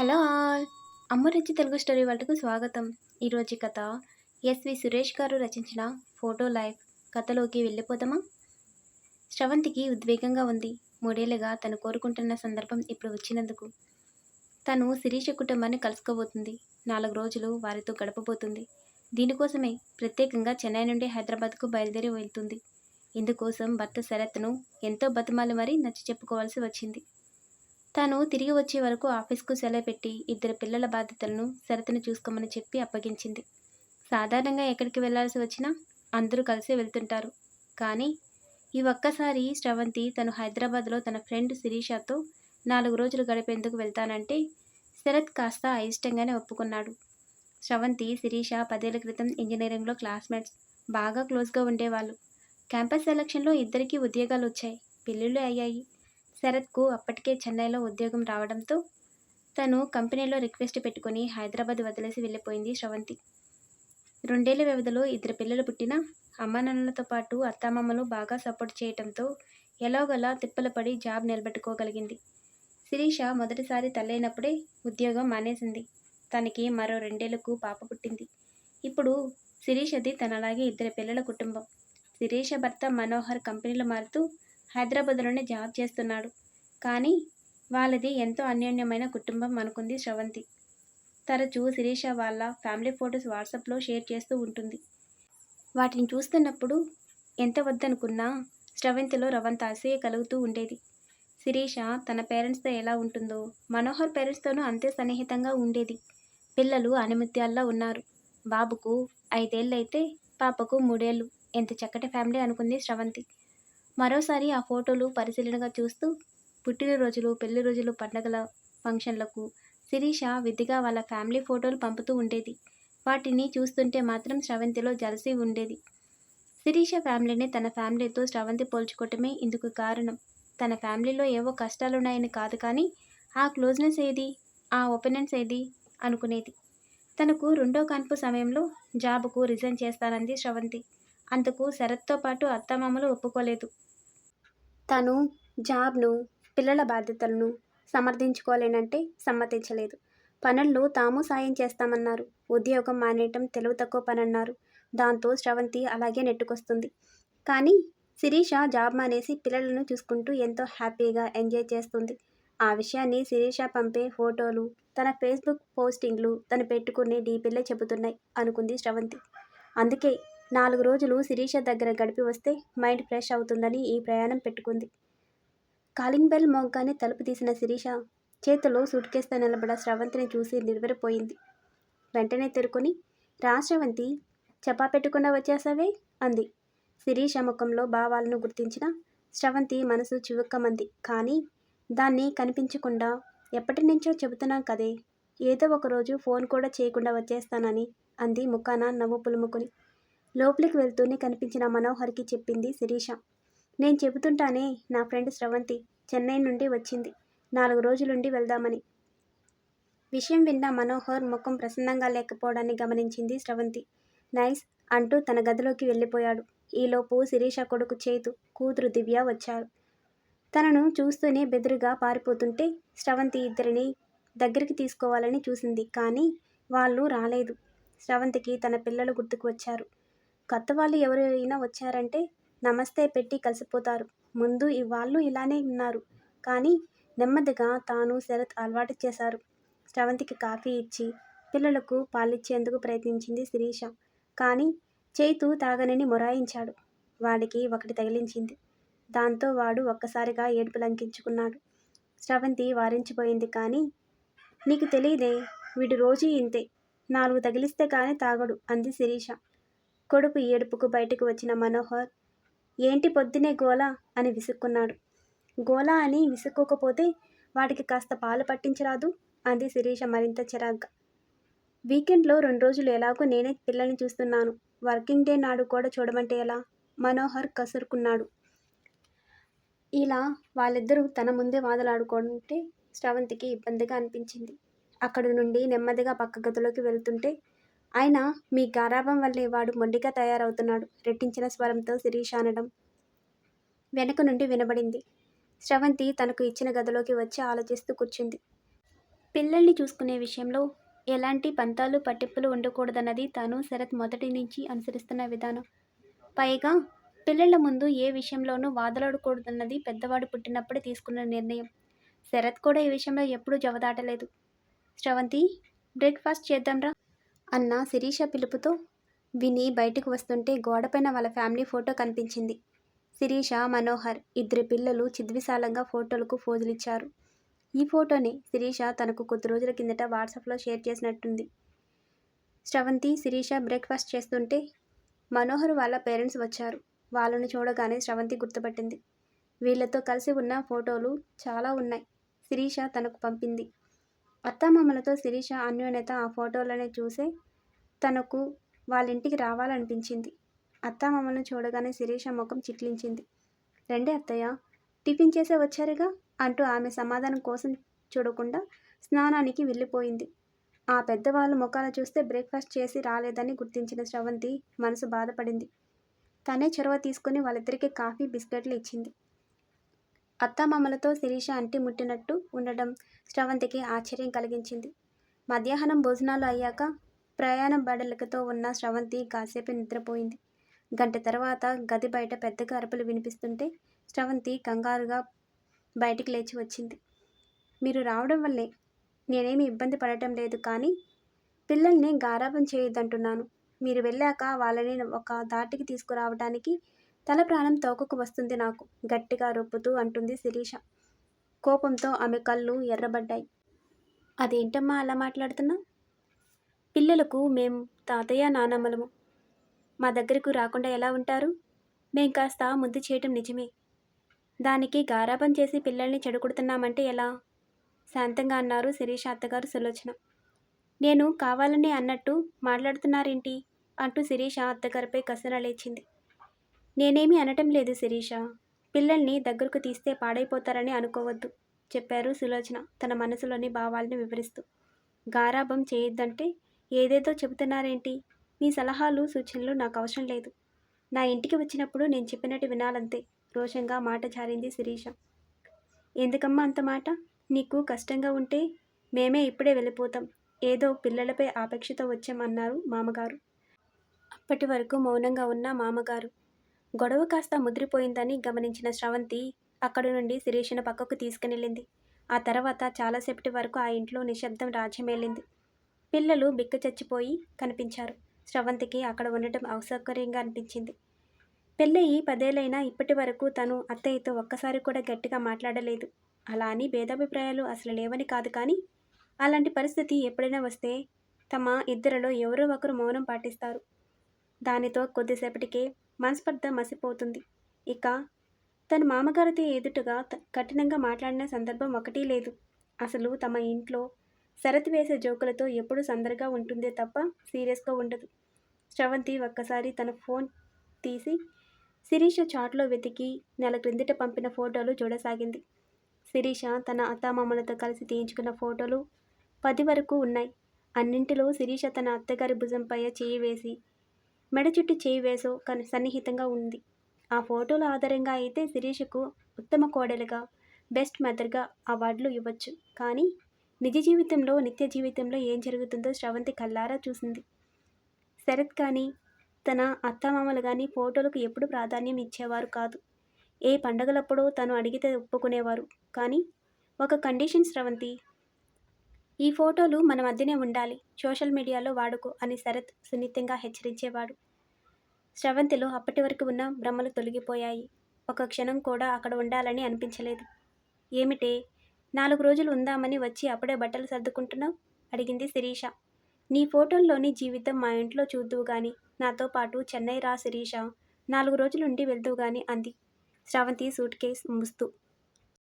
Hello all. Ammaruchi Telugu story వాళ్ళకు స్వాగతం. ఈరోజు కథ ఎస్వి సురేష్ గారు రచించిన ఫోటో లైఫ్ కథలోకి వెళ్ళిపోదామా? శ్రవంతికి ఉద్వేగంగా ఉంది. మూడేళ్ళుగా తను కోరుకుంటున్న సందర్భం ఇప్పుడు వచ్చినందుకు. తను శిరీష కుటుంబాన్ని కలుసుకోబోతుంది. నాలుగు రోజులు వారితో గడపబోతుంది. దీనికోసమే ప్రత్యేకంగా చెన్నై నుండి హైదరాబాద్కు బయలుదేరి వెళ్తుంది. ఇందుకోసం భర్త శరత్ను ఎంతో బతిమాలి మరీ నచ్చి చెప్పుకోవాల్సి వచ్చింది. తాను తిరిగి వచ్చే వరకు ఆఫీస్కు సెలవు పెట్టి ఇద్దరు పిల్లల బాధ్యతలను శరత్ను చూసుకోమని చెప్పి అప్పగించింది. సాధారణంగా ఎక్కడికి వెళ్ళాల్సి వచ్చినా అందరూ కలిసే వెళ్తుంటారు. కానీ ఈ ఒక్కసారి శ్రవంతి తను హైదరాబాద్లో తన ఫ్రెండ్ శిరీషతో నాలుగు రోజులు గడిపేందుకు వెళ్తానంటే శరత్ కాస్త అయిష్టంగానే ఒప్పుకున్నాడు. శ్రవంతి శిరీష పదేళ్ళ క్రితం ఇంజనీరింగ్లో క్లాస్మేట్స్ బాగా క్లోజ్గా ఉండేవాళ్ళు. క్యాంపస్ సెలక్షన్లో ఇద్దరికీ ఉద్యోగాలు వచ్చాయి. పెళ్ళిళ్ళు అయ్యాయి. శరత్కు అప్పటికే చెన్నైలో ఉద్యోగం రావడంతో తను కంపెనీలో రిక్వెస్ట్ పెట్టుకుని హైదరాబాద్ వదిలేసి వెళ్ళిపోయింది శ్రవంతి. రెండేళ్ళ వ్యవధిలో ఇద్దరు పిల్లలు పుట్టిన అమ్మానాన్నలతో పాటు అత్తామామలు బాగా సపోర్ట్ చేయడంతో ఎలాగోలా తిప్పలు పడి జాబ్ నిలబెట్టుకోగలిగింది. శిరీష మొదటిసారి తల్లైనప్పుడే ఉద్యోగం మానేసింది. తనకి మరో రెండేళ్ళకు పాప పుట్టింది. ఇప్పుడు శిరీషది తనలాగే ఇద్దరు పిల్లల కుటుంబం. శిరీష భర్త మనోహర్ కంపెనీలు మారుతూ హైదరాబాద్లోనే జాబ్ చేస్తున్నాడు. కానీ వాళ్ళది ఎంతో అన్యోన్యమైన కుటుంబం అనుకుంది శ్రవంతి. తరచూ శిరీష వాళ్ళ ఫ్యామిలీ ఫొటోస్ వాట్సాప్లో షేర్ చేస్తూ ఉంటుంది. వాటిని చూస్తున్నప్పుడు ఎంత వద్దనుకున్నా శ్రవంతిలో రవంత అసూయ కలుగుతూ ఉండేది. శిరీష తన పేరెంట్స్తో ఎలా ఉంటుందో మనోహర్ పేరెంట్స్తోనూ అంతే సన్నిహితంగా ఉండేది. పిల్లలు అనిమిత్యాల్లో ఉన్నారు. బాబుకు ఐదేళ్ళైతే పాపకు మూడేళ్ళు. ఎంత చక్కటి ఫ్యామిలీ అనుకుంది శ్రవంతి. మరోసారి ఆ ఫోటోలు పరిశీలనగా చూస్తూ పుట్టినరోజులు పెళ్ళి రోజులు పండగల ఫంక్షన్లకు శిరీష విధిగా వాళ్ళ ఫ్యామిలీ ఫోటోలు పంపుతూ ఉండేది. వాటిని చూస్తుంటే మాత్రం శ్రవంతిలో జలసి ఉండేది. శిరీష ఫ్యామిలీని తన ఫ్యామిలీతో శ్రవంతి పోల్చుకోవటమే ఇందుకు కారణం. తన ఫ్యామిలీలో ఏవో కష్టాలున్నాయని కాదు కానీ ఆ క్లోజ్నెస్ ఏది? ఆ ఒపీనియన్స్ ఏది? అనుకునేది. తనకు రెండో కాన్పు సమయంలో జాబ్కు రిజైన్ చేస్తానంది శ్రవంతి అందుకు శరత్తో పాటు అత్తమామలు ఒప్పుకోలేదు. తను జాబ్ను పిల్లల బాధ్యతలను సమర్థించుకోలేనంటే సమ్మతించలేదు. పనుల్లో తాము సాయం చేస్తామన్నారు. ఉద్యోగం మానేయటం తెలివి తక్కువ పనన్నారు. దాంతో శ్రవంతి అలాగే నెట్టుకొస్తుంది. కానీ శిరీష జాబ్ మానేసి పిల్లలను చూసుకుంటూ ఎంతో హ్యాపీగా ఎంజాయ్ చేస్తుంది. ఆ విషయాన్ని శిరీష పంపే ఫోటోలు తన ఫేస్బుక్ పోస్టింగ్లు తను పెట్టుకునే డీపీలే చెబుతున్నాయి అనుకుంది శ్రవంతి అందుకే నాలుగు రోజులు శిరీష దగ్గర గడిపి వస్తే మైండ్ ఫ్రెష్ అవుతుందని ఈ ప్రయాణం పెట్టుకుంది. కాలింగ్ బెల్ మోగ్గానే తలుపు తీసిన శిరీష చేతిలో సూట్ కేసుతో నిలబడ స్రవంతిని చూసి నిలబడిపోయింది వెంటనే తెరుకొని రా శ్రవంతి చపా పెట్టకుండా వచ్చేసావే? అంది. శిరీష ముఖంలో భావాలను గుర్తించిన శ్రవంతి మనసు చివుక్కమంది. కానీ దాన్ని కనిపించకుండా ఎప్పటి నుంచో చెబుతున్నాం కదే ఏదో ఒకరోజు ఫోన్ కూడా చేయకుండా వచ్చేస్తానని అంది ముఖాన నవ్వు పులుముకుని. లోపలికి వెళ్తూనే కనిపించిన మనోహర్కి చెప్పింది శిరీష. నేను చెబుతుంటానే నా ఫ్రెండ్ స్రవంతి చెన్నై నుండి వచ్చింది. నాలుగు రోజులుండి వెళ్దామని. విషయం విన్న మనోహర్ ముఖం ప్రసన్నంగా లేకపోవడాన్ని గమనించింది స్రవంతి. నైస్ అంటూ తన గదిలోకి వెళ్ళిపోయాడు. ఈలోపు శిరీష కొడుకు చేతు కూతురు దివ్య వచ్చారు. తనను చూస్తూనే బెదురుగా పారిపోతుంటే స్రవంతి ఇద్దరిని దగ్గరికి తీసుకోవాలని చూసింది కానీ వాళ్ళు రాలేదు. స్రవంతికి తన పిల్లలు గుర్తుకు వచ్చారు. కొత్త వాళ్ళు ఎవరైనా వచ్చారంటే నమస్తే పెట్టి కలిసిపోతారు. ముందు ఇవాళ్ళు ఇలానే ఉన్నారు. కానీ నెమ్మదిగా తాను శరత్ అలవాటు చేశారు. శ్రవంతికి కాఫీ ఇచ్చి పిల్లలకు పాలిచ్చేందుకు ప్రయత్నించింది శిరీష. కానీ చేతు తాగనని మొరాయించాడు. వాడికి ఒకటి తగిలించింది. దాంతో వాడు ఒక్కసారిగా ఏడుపు లంకించుకున్నాడు. శ్రవంతి వారించిపోయింది కానీ నీకు తెలియదే వీడు రోజు ఇంతే. నాలుగు తగిలిస్తే కానీ తాగడు అంది శిరీష. కొడుకు ఏడుపుకు బయటకు వచ్చిన మనోహర్ ఏంటి పొద్దునే గోలా? అని విసుక్కున్నాడు. గోలా అని విసుక్కోకపోతే వాటికి కాస్త పాలు పట్టించరాదు? అంది శిరీష మరింత చిరాగ్గా. వీకెండ్లో రెండు రోజులు ఎలాగో నేనే పిల్లల్ని చూస్తున్నాను. వర్కింగ్ డే నాడు కూడా చూడమంటే ఎలా? మనోహర్ కసురుకున్నాడు. ఇలా వాళ్ళిద్దరూ తన ముందే వాదలాడుకుంటే శ్రవంతికి ఇబ్బందిగా అనిపించింది. అక్కడి నుండి నెమ్మదిగా పక్క గదిలోకి వెళ్తుంటే ఆయన మీ గారాభం వల్లే వాడు మొండిగా తయారవుతున్నాడు. రెట్టించిన స్వరంతో శిరీష అనడం వెనక నుండి వినబడింది. శ్రవంతి తనకు ఇచ్చిన గదిలోకి వచ్చి ఆలోచిస్తూ కూర్చుంది. పిల్లల్ని చూసుకునే విషయంలో ఎలాంటి పంతాలు పట్టింపులు ఉండకూడదన్నది తాను శరత్ మొదటి నుంచి అనుసరిస్తున్న విధానం. పైగా పిల్లల ముందు ఏ విషయంలోనూ వాదలాడకూడదన్నది పెద్దవాడు పుట్టినప్పుడే తీసుకున్న నిర్ణయం. శరత్ కూడా ఈ విషయంలో ఎప్పుడూ జవదాటలేదు. శ్రవంతి బ్రేక్ఫాస్ట్ చేద్దాంరా? అన్న శిరీష పిలుపుతో విని బయటకు వస్తుంటే గోడపైన వాళ్ళ ఫ్యామిలీ ఫోటో కనిపించింది. శిరీష మనోహర్ ఇద్దరు పిల్లలు చిద్విశాలంగా ఫోటోలకు ఫోజులిచ్చారు ఈ ఫోటోని శిరీష తనకు కొద్ది రోజుల కిందట వాట్సాప్లో షేర్ చేసినట్టుంది. శ్రవంతి శిరీష బ్రేక్ఫాస్ట్ చేస్తుంటే మనోహర్ వాళ్ళ పేరెంట్స్ వచ్చారు. వాళ్ళను చూడగానే శ్రవంతి గుర్తుపట్టింది. వీళ్ళతో కలిసి ఉన్న ఫోటోలు చాలా ఉన్నాయి. శిరీష తనకు పంపింది. అత్తమామలతో శిరీష అన్యోన్యత ఆ ఫోటోలనే చూసే తనకు వాళ్ళ ఇంటికి రావాలనిపించింది. అత్తమామలను చూడగానే శిరీష ముఖం చిట్లించింది. రెండే అత్తయ్య టిఫిన్ చేసే వచ్చారుగా? అంటూ ఆమె సమాధానం కోసం చూడకుండా స్నానానికి వెళ్ళిపోయింది. ఆ పెద్దవాళ్ళ ముఖాలు చూస్తే బ్రేక్ఫాస్ట్ చేసి రాలేదని గుర్తించిన శ్రవంతి మనసు బాధపడింది. తనే చొరవ తీసుకుని వాళ్ళిద్దరికీ కాఫీ బిస్కెట్లు ఇచ్చింది. అత్తమామలతో శిరీష అంటి ముట్టినట్టు ఉండడం శ్రవంతికి ఆశ్చర్యం కలిగించింది. మధ్యాహ్నం భోజనాలు అయ్యాక ప్రయాణం బడలకతో ఉన్న శ్రవంతి కాసేపు నిద్రపోయింది. గంట తర్వాత గది బయట పెద్దగా అరుపులు వినిపిస్తుంటే శ్రవంతి కంగారుగా బయటికి లేచి వచ్చింది. మీరు రావడం వల్లే నేనేమి ఇబ్బంది పడటం లేదు కానీ పిల్లల్ని గారాబం చేయొద్దంటున్నాను. మీరు వెళ్ళాక వాళ్ళని ఒక దాటికి తీసుకురావడానికి తల ప్రాణం తోకకు వస్తుంది నాకు గట్టిగా రొప్పుతూ అంటుంది శిరీష. కోపంతో ఆమె కళ్ళు ఎర్రబడ్డాయి. అదేంటమ్మా అలా మాట్లాడుతున్నా? పిల్లలకు మేం తాతయ్య నానమ్మలము. మా దగ్గరకు రాకుండా ఎలా ఉంటారు? మేం కాస్త ముద్దు చేయటం నిజమే. దానికి గారాబం చేసి పిల్లల్ని చెడగొడుతున్నామంటే ఎలా? శాంతంగా అన్నారు శిరీష అత్తగారు సులోచన. నేను కావాలని అన్నట్టు మాట్లాడుతున్నారేంటి? అంటూ శిరీష అత్తగారిపై కసన లేచింది. నేనేమీ అనటం లేదు శిరీష. పిల్లల్ని దగ్గరకు తీస్తే పాడైపోతారని అనుకోవద్దు చెప్పారు సులోచన తన మనసులోని భావాలను వివరిస్తూ. గారాభం చేయొద్దంటే ఏదేదో చెబుతున్నారేంటి? మీ సలహాలు సూచనలు నాకు అవసరం లేదు. నా ఇంటికి వచ్చినప్పుడు నేను చెప్పినట్టు వినాలంతే రోషంగా మాట జారింది శిరీష. ఎందుకమ్మా అంత మాట? నీకు కష్టంగా ఉంటే మేమే ఇప్పుడే వెళ్ళిపోతాం. ఏదో పిల్లలపై ఆపేక్షతో వచ్చామన్నారు మామగారు. అప్పటి వరకు మౌనంగా ఉన్న మామగారు. గొడవ కాస్త ముదిరిపోయిందని గమనించిన శ్రవంతి అక్కడి నుండి శిరీషను పక్కకు తీసుకునెళ్ళింది. ఆ తర్వాత చాలాసేపటి వరకు ఆ ఇంట్లో నిశ్శబ్దం రాజ్యమేలింది. పిల్లలు బిక్క చచ్చిపోయి కనిపించారు. శ్రవంతికి అక్కడ ఉండటం అసౌకర్యంగా అనిపించింది. పెళ్ళయి పదేళ్ళైనా ఇప్పటి వరకు తను అత్తయ్యతో ఒక్కసారి కూడా గట్టిగా మాట్లాడలేదు. అలా అని భేదాభిప్రాయాలు అసలు లేవని కాదు కానీ అలాంటి పరిస్థితి ఎప్పుడైనా వస్తే తమ ఇద్దరిలో ఎవరో ఒకరు మౌనం పాటిస్తారు. దానితో కొద్దిసేపటికే మనస్పర్ధ మసిపోతుంది. ఇక తన మామగారితో ఎదుటగా త- కఠినంగా మాట్లాడిన సందర్భం ఒకటి లేదు. అసలు తమ ఇంట్లో సరతి వేసే జోకులతో ఎప్పుడు సందడిగా ఉంటుందే తప్ప సీరియస్గా ఉండదు. శ్రవంతి ఒక్కసారి తన ఫోన్ తీసి శిరీష చాట్లో వెతికి నెల క్రిందట పంపిన ఫోటోలు చూడసాగింది. శిరీష తన అత్తామామలతో కలిసి తీయించుకున్న ఫోటోలు పది వరకు ఉన్నాయి. అన్నింటిలో శిరీష తన అత్తగారి భుజంపై చేయి వేసి మెడ చుట్టూ చేయి వేసో కని సన్నిహితంగా ఉంది. ఆ ఫోటోల ఆధారంగా అయితే శిరీషకు ఉత్తమ కోడలుగా బెస్ట్ మదర్గా అవార్డులు ఇవ్వచ్చు. కానీ నిజ జీవితంలో నిత్య జీవితంలో ఏం జరుగుతుందో శ్రవంతి కల్లారా చూసింది. శరత్ కానీ తన అత్తమామలు కానీ ఫోటోలకు ఎప్పుడు ప్రాధాన్యం ఇచ్చేవారు కాదు. ఏ పండగలప్పుడో తను అడిగితే ఒప్పుకునేవారు. కానీ ఒక కండిషన్ శ్రవంతి ఈ ఫోటోలు మన మధ్యనే ఉండాలి. సోషల్ మీడియాలో వాడుకో అని శరత్ సున్నితంగా హెచ్చరించేవాడు. శ్రవంతిలో అప్పటి వరకు ఉన్న భ్రమలు తొలగిపోయాయి. ఒక క్షణం కూడా అక్కడ ఉండాలని అనిపించలేదు. ఏమిటే నాలుగు రోజులు ఉందామని వచ్చి అప్పుడే బట్టలు సర్దుకుంటున్నావు? అడిగింది శిరీష. నీ ఫోటోల్లోని జీవితం మా ఇంట్లో చూద్దువు గాని నాతో పాటు చెన్నై రా శిరీష. నాలుగు రోజులుండి వెళ్దువు గాని అంది. Sravanthi suitcase ముస్తూ.